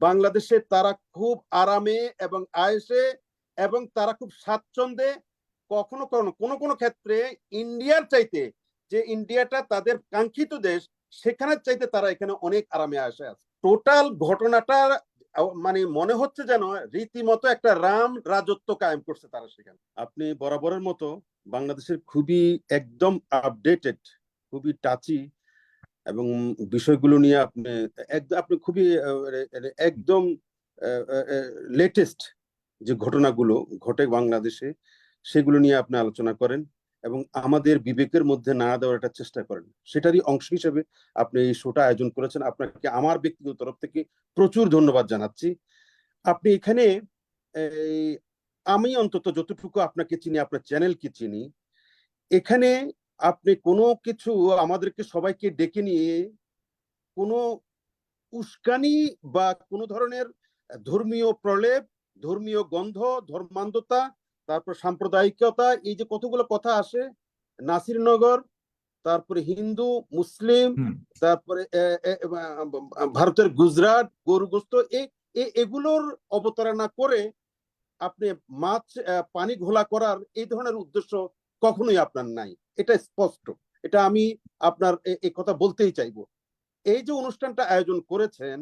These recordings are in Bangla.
বাংলাদেশে তারা খুব আরামে এবং আয়েসে এবং তারা খুব স্বাচ্ছন্দ্যে কখনো কখনো কোনো কোনো ক্ষেত্রে ইন্ডিয়ার চাইতে যে ইন্ডিয়াটা তাদের কাঙ্ক্ষিত দেশ সেখানে চাইতে তারা এখানে অনেক আরামে আসে টোটাল ঘটনাটা মানে মনে হচ্ছে যেন রীতিমতো একটা রাম রাজত্ব কায়েম করছে তারা সেখানে। আপনি বরাবরের মতো বাংলাদেশের খুবই একদম আপডেটেড খুবই টাচি এবং বিষয়গুলো নিয়ে আপনি আপনি খুবই একদম লেটেস্ট যে ঘটনাগুলো ঘটে বাংলাদেশে, সেগুলো নিয়ে আপনি আলোচনা করেন এবং আমাদের বিবেকের মধ্যে না দেওয়ার একটা চেষ্টা করেন। সেটারই অংশ হিসেবে আপনি এই শোটা আয়োজন করেছেন। আপনাকে, আমার ব্যক্তিগত তরফ থেকে প্রচুর ধন্যবাদ জানাচ্ছি। আপনি এখানে আমি অন্তত যতটুকু আপনাকে চিনি, আপনার চ্যানেলকে চিনি, এখানে আপনি কোনো কিছু আমাদেরকে সবাইকে ডেকে নিয়ে কোনো উস্কানি বা কোনো ধরনের ধর্মীয় প্রলেপ ধর্মীয় গন্ধ ধর্মান্ধতা তারপর সাম্প্রদায়িকতা এই যে কতগুলো কথা আসে নাসিরনগর তারপরে হিন্দু মুসলিম তারপরে ভারতের গুজরাট গরুগ্রস্ত এগুলোর অবতারণা করে আপনি মাছ পানি ঘোলা করার এই ধরনের উদ্দেশ্য কখনোই আপনার নাই। এটা স্পষ্ট। এটা আমি আপনার এই কথা বলতেই চাইব। এই যে অনুষ্ঠানটা আয়োজন করেছেন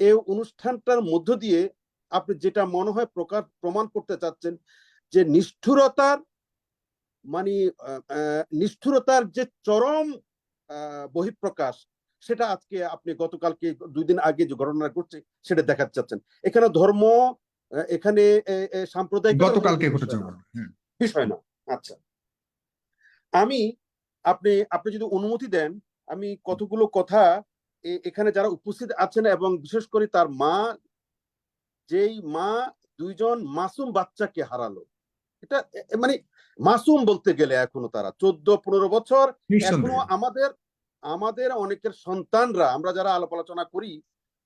এই অনুষ্ঠানটার মধ্য দিয়ে আপনি যেটা মনে হয় প্রকাশ প্রমাণ করতে চাচ্ছেন যে নিষ্ঠুরতার মানে নিষ্ঠুরতার যে চরম আহ, বহিঃপ্রকাশ সেটা আজকে আপনি গতকালকে দুই দিন আগে যে ঘটনা ঘটছে সেটা দেখাতে চাচ্ছেন। এখানে ধর্ম এখানে সাম্প্রদায়িক। হুম। বিষয় না। আচ্ছা। আমি আপনি আপনি যদি অনুমতি দেন আমি কতগুলো কথা এখানে যারা উপস্থিত আছেন এবং বিশেষ করে তার মা যেই মা দুইজন মাসুম বাচ্চাকে হারালো। এটা মানে মাসুম বলতে গেলে এখনও তারা চোদ্দ পনেরো বছর এখনও আমাদের আমাদের অনেকের সন্তানরা আমরা যারা আলাপ আলোচনা করি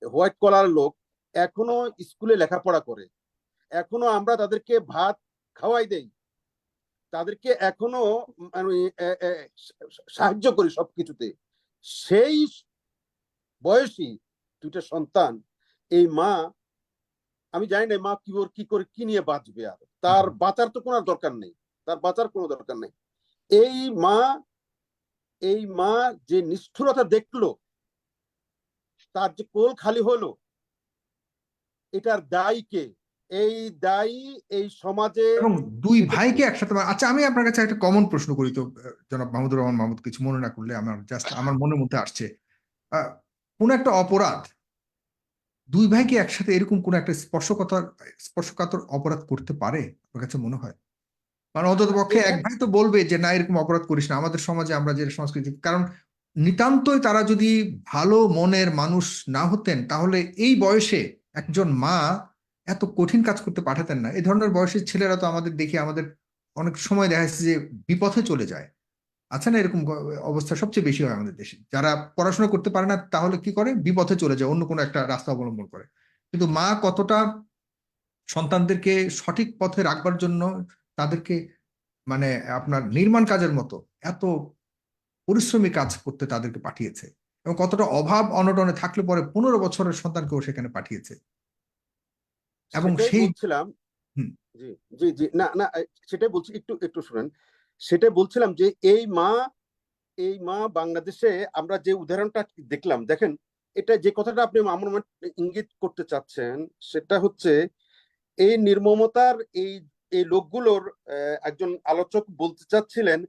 হোয়াইট কলার লোক এখনও স্কুলে লেখাপড়া করে। এখনও আমরা তাদেরকে ভাত খাওয়াই দেই। তাদেরকে এখনও মানে সাহায্য করি সবকিছুতে। সেই বয়সী দুইটা সন্তান এই মা আমি জানি না মা কি ওর কি করে কি নিয়ে বাঁচবে আর। তার বাঁচার তো কোনো দরকার নেই। তার বাঁচার কোনো দরকার নেই। এই মা এই মা যে নিষ্ঠুরতা দেখল তার যে কোল খালি হলো এটার দায়ী কে? এই দায়ী এই সমাজে এবং দুই ভাইকে একসাথে আচ্ছা আমি আপনার কাছে একটা কমন প্রশ্ন করি তো জনাব মাহমুদুর রহমান মাহমুদ কিছু মনে না করলে আমার জাস্ট আমার মনের মধ্যে আসছে। কোন একটা অপরাধ দুই ভাইকে একসাথে এরকম কোন একটা স্পর্শকতার স্পর্শকাতর অপরাধ করতে পারে আপনার কাছে মনে হয়? মানে অন্তত পক্ষে এক ভাই তো বলবে যে না এরকম অপরাধ করিস না। আমাদের সমাজে আমরা যে সংস্কৃতি কারণ নিতান্তই তারা যদি ভালো মনের মানুষ না হতেন তাহলে এই বয়সে একজন মা এত কঠিন কাজ করতে পাঠাতেন না। এই ধরনের বয়সের ছেলেরা তো আমাদের দেখে আমাদের অনেক সময় দেখা যাচ্ছে যে বিপথে চলে যায়। আছে না, এরকম অবস্থা সবচেয়ে বেশি হয় আমাদের দেশে। যারা পড়াশোনা করতে পারে না, তাহলে কি করে? বিপথে চলে যায়, অন্য কোনো একটা রাস্তা অবলম্বন করে। কিন্তু মা কতটা সন্তানদেরকে সঠিক পথে রাখবার জন্য তাদেরকে মানে আপনার নির্মাণ কাজের মতো এত পরিশ্রমী কাজ করতে তাদেরকে পাঠিয়েছে এবং কতটা অভাব অনটনে থাকলে পরে পনেরো বছরের সন্তানকেও সেখানে পাঠিয়েছে। এবং সেই বলছিলাম জি জি জি না না সেটাই বলছি একটু একটু শুনেন। সেটাই বলছিলাম যে এই মা এই মা বাংলাদেশে আমরা যে উদাহরণটা দেখলাম দেখেন এটা যে কথাটা আপনি আমার মনে ইঙ্গিত করতে চাচ্ছেন সেটা হচ্ছে এই নির্মমতার এই এই লোকগুলোর আহ, একজন আলোচক বলতে চাচ্ছিলেন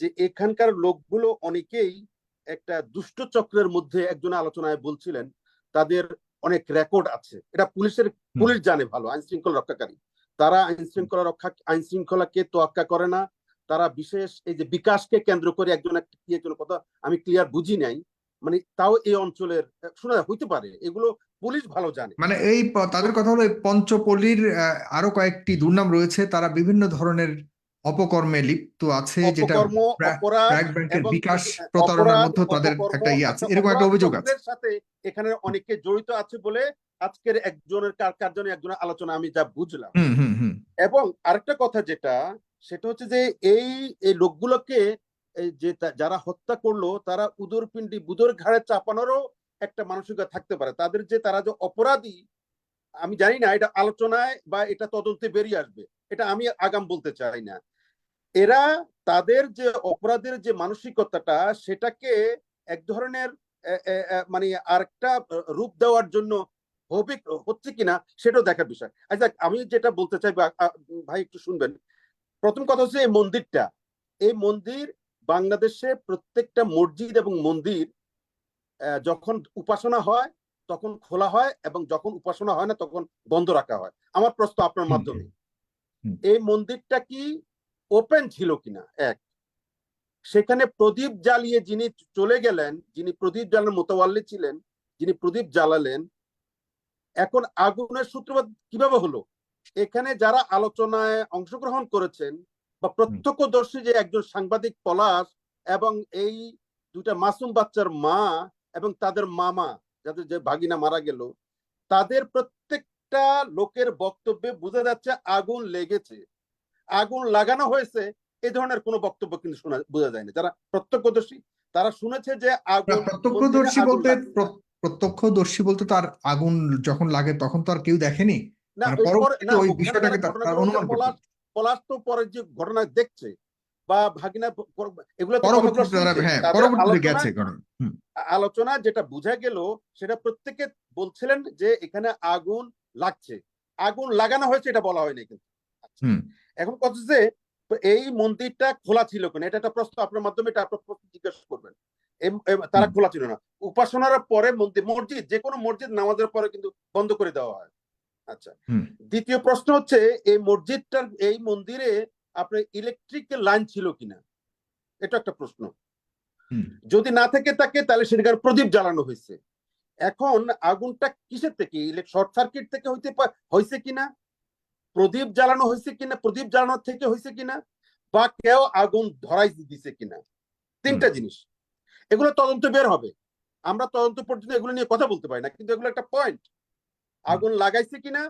যে এখানকার লোকগুলো অনেকেই একটা দুষ্ট চক্রের মধ্যে একজন আলোচনায় বলছিলেন তাদের অনেক রেকর্ড আছে। এটা পুলিশের পুলিশ জানে ভালো আইন শৃঙ্খলা রক্ষাকারী। তারা আইন শৃঙ্খলা রক্ষা আইন শৃঙ্খলাকে তোয়াক্কা করে না। তারা বিশেষ এই যে বিকাশকে কেন্দ্র করে একজন একটা কি একজন কথা আমি ক্লিয়ার বুঝি নাই। মানে তাও এই অঞ্চলের শোনা হইতে পারে। এগুলো পুলিশ ভালো জানে। মানে এই তাদের কথা হলো পঞ্চপল্লীর আরও কয়েকটি দুর্নাম রয়েছে। তারা বিভিন্ন ধরনের অপকর্মে লিপ্ত আছে যেটা অপকর্ম ব্র্যাক অপরাধ ব্র্যাক ব্যাংকের এবং বিকাশ অপরাধ, প্রতারণার মধ্যেও তাদের অপকর্ম, একটা ইয়ে আছে। এরকম একটা অপরাধ অভিযোগ আছে। সাথে এখানে অনেকে জড়িত আছে বলে আজকের একজনের কার কার্জনের একজনের আলোচনা আমি যা বুঝলাম। হুম হুম হুম। এবং আরেকটা কথা যেটা সেটা হচ্ছে যে এই এই লোকগুলোকে এই যে তা- যারা হত্যা করল তারা উদরপিণ্ডি বুদর ঘাড়ে চাপানোরও একটা মানসিকতা থাকতে পারে। তাদের যে তারা যে অপরাধী আমি জানি না এটা আলোচনায় বা এটা তদন্তে বেরিয়ে আসবে। এটা আমি আগাম বলতে চাই না। এরা তাদের যে অপরাধের যে মানসিকতাটা সেটাকে এক ধরনের মানে আরেকটা রূপ দেওয়ার জন্য হবে হচ্ছে কিনা সেটাও দেখার বিষয়। আচ্ছা আমি যেটা বলতে চাই ভাই একটু শুনবেন। প্রথম কথা হচ্ছে এই মন্দিরটা। এই মন্দির বাংলাদেশে প্রত্যেকটা মসজিদ এবং মন্দির যখন উপাসনা হয় তখন খোলা হয় এবং যখন উপাসনা হয় না তখন বন্ধ রাখা হয়। আমার প্রশ্ন আপনার মাধ্যমে। এই মন্দিরটা কি ওপেন ছিল কিনা? এক সেখানে প্রদীপ জ্বালিয়ে যিনি চলে গেলেন যিনি প্রদীপ জ্বালানোর মোতাবাল্লি ছিলেন যিনি প্রদীপ জ্বালালেন এখন আগুনের সূত্রপাত কীভাবে হলো? এখানে যারা আলোচনায় অংশগ্রহণ করেছেন বা প্রত্যক্ষদর্শী যে একজন সাংবাদিক পলাশ এবং এই দুটা মাসুম বাচ্চার মা এবং তাদের মামা যাদের যে ভাগিনা মারা গেল তাদের প্রত্যেকটা লোকের বক্তব্যে বোঝা যাচ্ছে আগুন লেগেছে। আগুন লাগানো হয়েছে এই ধরনের কোনো বক্তব্য কিন্তু শোনা বোঝা যায় না যারা প্রত্যক্ষদর্শী তারা শুনেছে যে আগুন প্রত্যক্ষদর্শী বলতে প্রত্যক্ষদর্শী বলতে তার আগুন যখন লাগে তখন তো আর কেউ দেখেনি। না মানে ওই বিষয়টাকে তার- অনুমান পলাশ তো পরে যে ঘটনা দেখছে বা ভাগিনা এগুলো। হ্যাঁ আলোচনা- যেটা বোঝা গেল সেটা প্রত্যেকে বলছিলেন যে এখানে আগুন লাগছে। আগুন লাগানো হয়েছে এটা বলা হয়নি কিন্তু। এখন কথা হচ্ছে এই মন্দিরটা খোলা ছিল কিনা? এটা একটা প্রশ্ন আপনার মাধ্যমে এটা আপনার প্রশ্ন জিজ্ঞেস করবেন। তারা খোলা ছিল না। উপাসনার পরে মন্দির মসজিদ যে কোনো মসজিদ নামাজের পরে কিন্তু বন্ধ করে দেওয়া হয়। আচ্ছা। দ্বিতীয় প্রশ্ন হচ্ছে এই মসজিদটার এই মন্দিরে আপনার ইলেকট্রিক লাইন ছিল কিনা? এটা একটা প্রশ্ন। যদি না থেকে থাকে তাহলে সেখানে প্রদীপ জ্বালানো হয়েছে। এখন আগুনটা কিসের থেকে? শর্ট সার্কিট থেকে হইতে হয়েছে কিনা? প্রদীপ জ্বালানো হয়েছে কিনা প্রদীপ জ্বালানোর থেকে হয়েছে কিনা বা কেউ আগুন ধরাই দিছে কিনা। তিনটা জিনিস। এগুলো তদন্ত বের হবে। আমরা তদন্ত পর্যন্ত এগুলো নিয়ে কথা বলতে পারি না কিন্তু এগুলো একটা পয়েন্ট আগুন লাগাইছে কিনা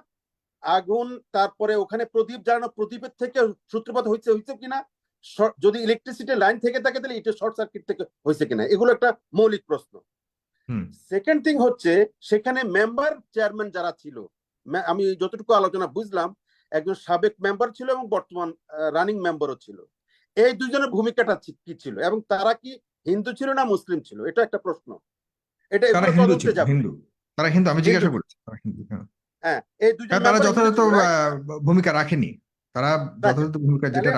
আগুন তারপরে ওখানে প্রদীপ জ্বালানো প্রদীপের থেকে সূত্রপাত হয়েছে হয়েছে কিনা যদি ইলেকট্রিসিটি লাইন থেকে থাকে তাহলে এটা শর্ট সার্কিট থেকে হয়েছে কিনা এগুলো একটা মৌলিক প্রশ্ন। সেকেন্ড থিং হচ্ছে সেখানে মেম্বার চেয়ারম্যান যারা ছিল আমি যতটুকু আলোচনা বুঝলাম একজন সাবেক মেম্বার ছিল এবং বর্তমান রানিং মেম্বারও ছিল। এই দুজনের ভূমিকাটা কি ছিল এবং তারা কি হিন্দু ছিল না মুসলিম ছিল? এটা একটা প্রশ্ন। এটা হিন্দু তারা হিন্দু আমি জিজ্ঞাসা করছি হ্যাঁ। হ্যাঁ এই দুজন তারা যথাযথ ভূমিকা রাখেনি। তারা যথাযথ ভূমিকা যেটা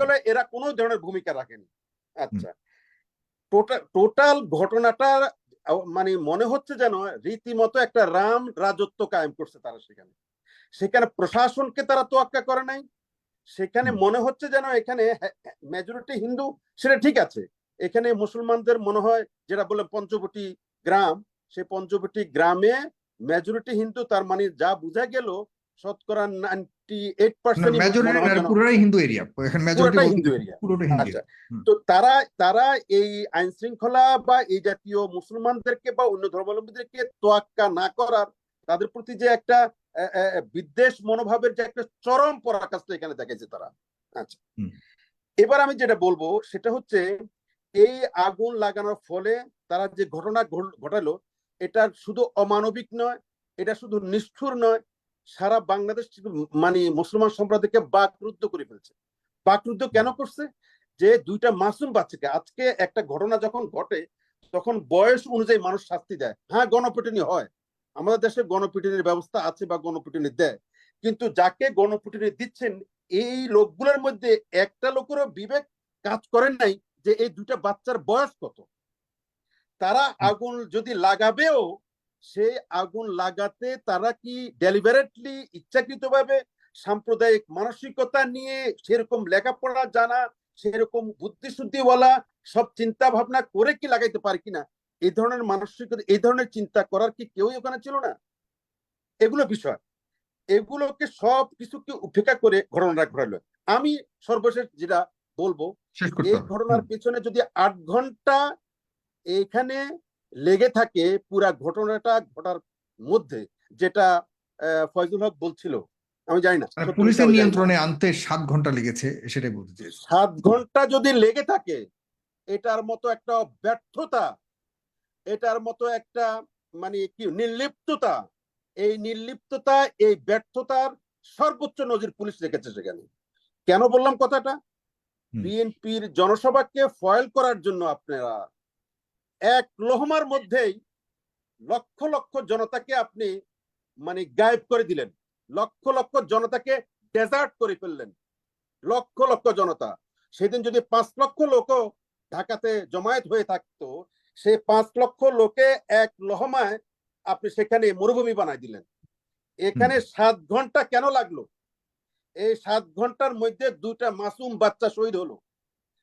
গেলে এরা কোনো ধরনের ভূমিকা রাখেনি। আচ্ছা। টোটাল ঘটনাটা মানে মনে হচ্ছে যেন রীতিমতো একটা রাম রাজত্ব কায়েম করছে তারা সেখানে। সেখানে প্রশাসনকে তারা তোয়াক্কা করে নাই। সেখানে মনে হচ্ছে যেন এখানে মেজরিটি হিন্দু সেটা ঠিক আছে। এখানে মুসলমানদের মনে হয় যেটা বলে পঞ্চবটি গ্রাম সেই পঞ্চবটি গ্রামে মেজরিটি হিন্দু তার মানে যা বোঝা গেল শতকরা ninety eight percent Hindu area Hindu Hindu আচ্ছা। তো তারা তারা এই আইন শৃঙ্খলা বা এই জাতীয় মুসলমানদেরকে বা অন্য ধর্মাবলম্বীদেরকে তোয়াক্কা না করার তাদের প্রতি যে একটা বিদ্বেষ মনোভাবের যে একটা চরম পরাকাষ্ঠা এখানে দেখেছে তারা। আচ্ছা। এবার আমি যেটা বলব সেটা হচ্ছে এই আগুন লাগানোর ফলে তারা যে ঘটনা ঘটালো এটা শুধু অমানবিক নয় এটা শুধু নিষ্ঠুর নয় সারা বাংলাদেশ মানে মুসলমান সম্প্রদায়কে বাকরুদ্ধ করে ফেলছে। বাকরুদ্ধ কেন করছে? যে দুইটা মাসুম বাচ্চাকে আজকে একটা ঘটনা যখন ঘটে তখন বয়স অনুযায়ী মানুষ শাস্তি দেয়। হ্যাঁ গণপিটুনি হয়। আমাদের দেশে গণপিটুনির ব্যবস্থা আছে বা গণপিটুনি দেয়। কিন্তু যাকে গণপিটুনি দিচ্ছেন এই লোকগুলোর মধ্যে একটা লোকেরও বিবেক কাজ করেন নাই যে এই দুইটা বাচ্চার বয়স কত। তারা আগুন যদি লাগাবেও সেই আগুন লাগাতে তারা কি ডেলিভারেটলি ইচ্ছাকৃতভাবে সাম্প্রদায়িক মানসিকতা নিয়ে সেরকম লেখাপড়া জানা সেরকম বুদ্ধিশুদ্ধিওয়ালা সব চিন্তা ভাবনা করে কি লাগাইতে পারে কিনা এই ধরনের মানসিকতা এই ধরনের চিন্তা করার কি কেউই ওখানে ছিল না? এগুলো বিষয়। এগুলোকে সব কিছুকে উপেক্ষা করে ঘটনাটা ঘটালো। আমি সর্বশেষ যেটা বলব এই ঘটনার পেছনে যদি আট ঘণ্টা এখানে লেগে থাকে পুরা ঘটনাটা ঘটার মধ্যে যেটা ফয়জুল হক বলছিল আমি জানি না মানে পুলিশের। নিয়ন্ত্রণে আনতে সাত ঘণ্টা লেগেছে সেটাই বলতে সাত ঘণ্টা যদি লেগে থাকে এটার মতো একটা ব্যর্থতা এটার মতো একটা মানে কি নির্লিপ্ততা এই নির্লিপ্ততা এই ব্যর্থতার সর্বোচ্চ নজির পুলিশ রেখেছে সেখানে। কেন বললাম কথাটা? বিএনপির জনসভাকে ফয়েল করার জন্য আপনারা এক লোহমার মধ্যেই লক্ষ লক্ষ জনতাকে আপনি মানে গায়েব করে দিলেন। লক্ষ লক্ষ জনতাকে ডেজার্ট করে ফেললেন। লক্ষ লক্ষ জনতা। সেদিন যদি পাঁচ লক্ষ লোকও ঢাকাতে জমায়েত হয়ে থাকতো সেই পাঁচ লক্ষ লোকে এক লহমায় আপনি সেখানে মরুভূমি বানাই দিলেন। এখানে সাত ঘণ্টা কেন লাগল? এই সাত ঘণ্টার মধ্যে দুটা মাসুম বাচ্চা শহীদ হলো।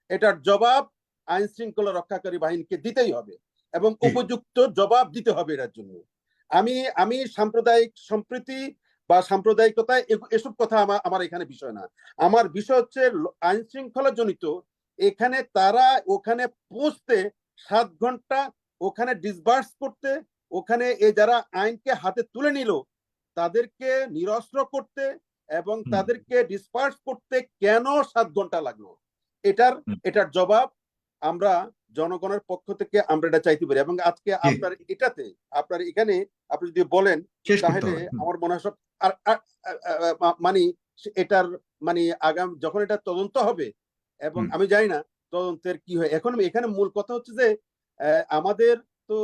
এটার জবাব আইন শৃঙ্খলা রক্ষাকারী বাহিনীকে দিতেই হবে এবং উপযুক্ত জবাব দিতে হবে এটার জন্য। আমি আমি সাম্প্রদায়িক সম্প্রীতি বা সাম্প্রদায়িকতা এ- এসব কথা আমার আমার এখানে বিষয় না। আমার বিষয় হচ্ছে আইন শৃঙ্খলা জনিত। এখানে তারা ওখানে পৌঁছতে সাত ঘণ্টা ওখানে ডিসবার্স করতে ওখানে এ যারা আইনকে হাতে তুলে নিল তাদেরকে নিরস্ত্র করতে এবং তাদেরকে ডিসপার্স করতে কেন সাত ঘণ্টা লাগল? এটার এটার জবাব আমরা জনগণের পক্ষ থেকে আমরা এটা চাইতে পারি এবং আজকে আপনার এটাতে আপনার এখানে আপনি যদি বলেন তাহলে আমার মনে হয় সব আর মানে এটার মানে আগাম যখন এটা তদন্ত হবে এবং আমি জানি না তদন্তের কি হয়? এখন এখানে মূল কথা হচ্ছে যে আমাদের তো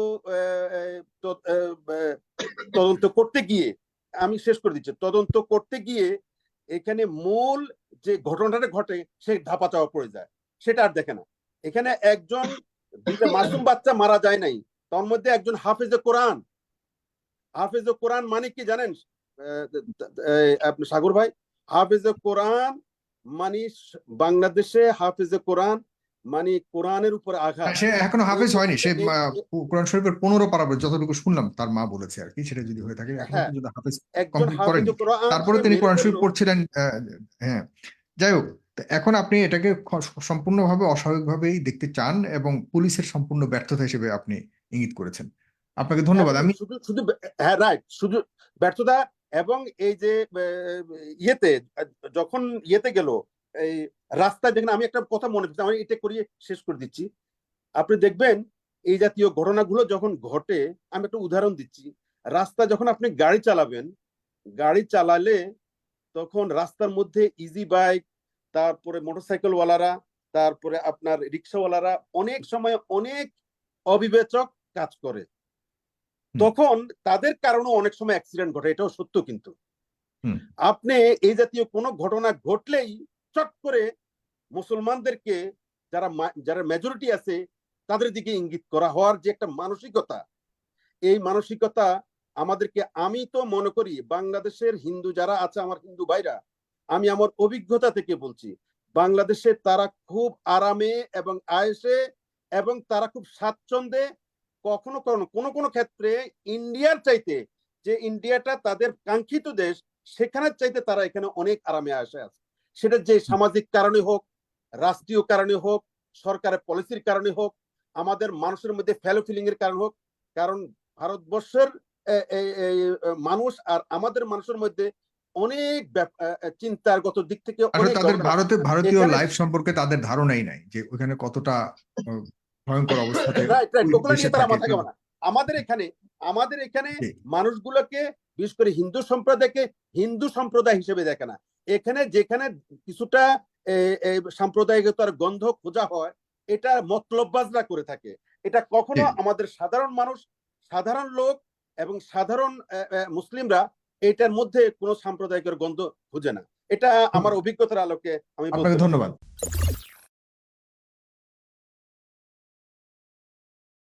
তদন্ত করতে গিয়ে, আমি শেষ করে দিচ্ছি, তদন্ত করতে গিয়ে এখানে মূল যে ঘটনাটা ঘটে, সে ধাপা চাওয়া পড়ে যায়, সেটা আর দেখে না। এখানে একজন মাসুম বাচ্চা মারা যায় নাই, তার মধ্যে একজন হাফেজ কোরআন। হাফেজ কোরআন মানে কি জানেন? সাগর ভাই, হাফেজ কোরআন মানে বাংলাদেশে হাফেজ কোরআন মানে কোরআনের উপর আঘাত হ্যাঁ, সে এখনও হাফেজ হয়নি সে কোরআন শরীফের পনেরো পারা পর্যন্ত যতটুকু শুনলাম তার মা বলেছে আর কি সেটা যদি হয়ে থাকে এখন হ্যাঁ। পর্যন্ত হাফেজ complete করেনি। তারপরে তিনি কোরআন শরীফ। পড়ছিলেন হ্যাঁ যাই হোক এখন আপনি এটাকে সম্পূর্ণভাবে অস্বাভাবিকভাবেই দেখতে চান এবং পুলিশের সম্পূর্ণ ব্যর্থতা হিসেবে আপনি ইঙ্গিত করেছেন আপনাকে ধন্যবাদ আমি শুধু শুধু হ্যাঁ রাইট শুধু ব্যর্থতা এবং এই যে ইয়েতে যখন ইয়েতে গেল এই রাস্তায় দেখেন আমি একটা কথা মনে করছি আমি এটা করিয়ে শেষ করে দিচ্ছি। আপনি দেখবেন এই জাতীয় ঘটনাগুলো যখন ঘটে আমি একটা উদাহরণ দিচ্ছি। রাস্তা যখন আপনি গাড়ি চালাবেন গাড়ি চালালে তখন রাস্তার মধ্যে ইজি বাইক তারপরে মোটরসাইকেল ওয়ালারা তারপরে আপনার রিক্সাওয়ালারা অনেক সময় অনেক অবিবেচক কাজ করে। তখন তাদের কারণে অনেক সময় অ্যাক্সিডেন্ট ঘটে এটাও সত্য কিন্তু। আপনি এই জাতীয় কোনো ঘটনা ঘটলেই চট করে মুসলমানদেরকে যারা যারা মেজরিটি আছে, তাদের দিকে ইঙ্গিত করা হওয়ার যে একটা মানসিকতা, এই মানসিকতা আমাদেরকে, আমি তো মনে করি বাংলাদেশের হিন্দু যারা আছে, আমার হিন্দু ভাইরা, আমি আমার অভিজ্ঞতা থেকে বলছি, বাংলাদেশে তারা খুব আরামে এবং আয়েসে এবং তারা খুব স্বাচ্ছন্দ্যে কখনো কখনো, কোনো কোনো ক্ষেত্রে ইন্ডিয়ার চাইতে যে ইন্ডিয়াটা তাদের কাঙ্ক্ষিত দেশ, সেখানের চাইতে তারা এখানে অনেক আরামে আসে আছে। সেটা যে সামাজিক কারণে হোক রাষ্ট্রীয় কারণে হোক সরকারের পলিসির কারণে হোক আমাদের মানুষের মধ্যে ফেলো ফিলিং এর কারণ হোক কারণ ভারতবর্ষের মানুষ আর আমাদের মানুষের মধ্যে অনেক আহ, দিক থেকে তাদের ভারতে ভারতীয় লাইফ সম্পর্কে তাদের ধারণাই নাই যে ওখানে কতটা ভয়ঙ্কর অবস্থাতে আমাদের এখানে আমাদের এখানে মানুষগুলোকে বিশেষ করে হিন্দু সম্প্রদায়কে হিন্দু সম্প্রদায় হিসেবে দেখে না। এখানে যেখানে কিছুটা সাম্প্রদায়িকতার গন্ধ খোঁজা হয় এটা মতলববাজরা করে থাকে। এটা কখনো আমাদের সাধারণ মানুষ সাধারণ লোক এবং সাধারণ মুসলিমরা এটার মধ্যে কোনো সাম্প্রদায়িকের গন্ধ খুঁজে না। এটা আমার অভিজ্ঞতার আলোকে আমি। ধন্যবাদ।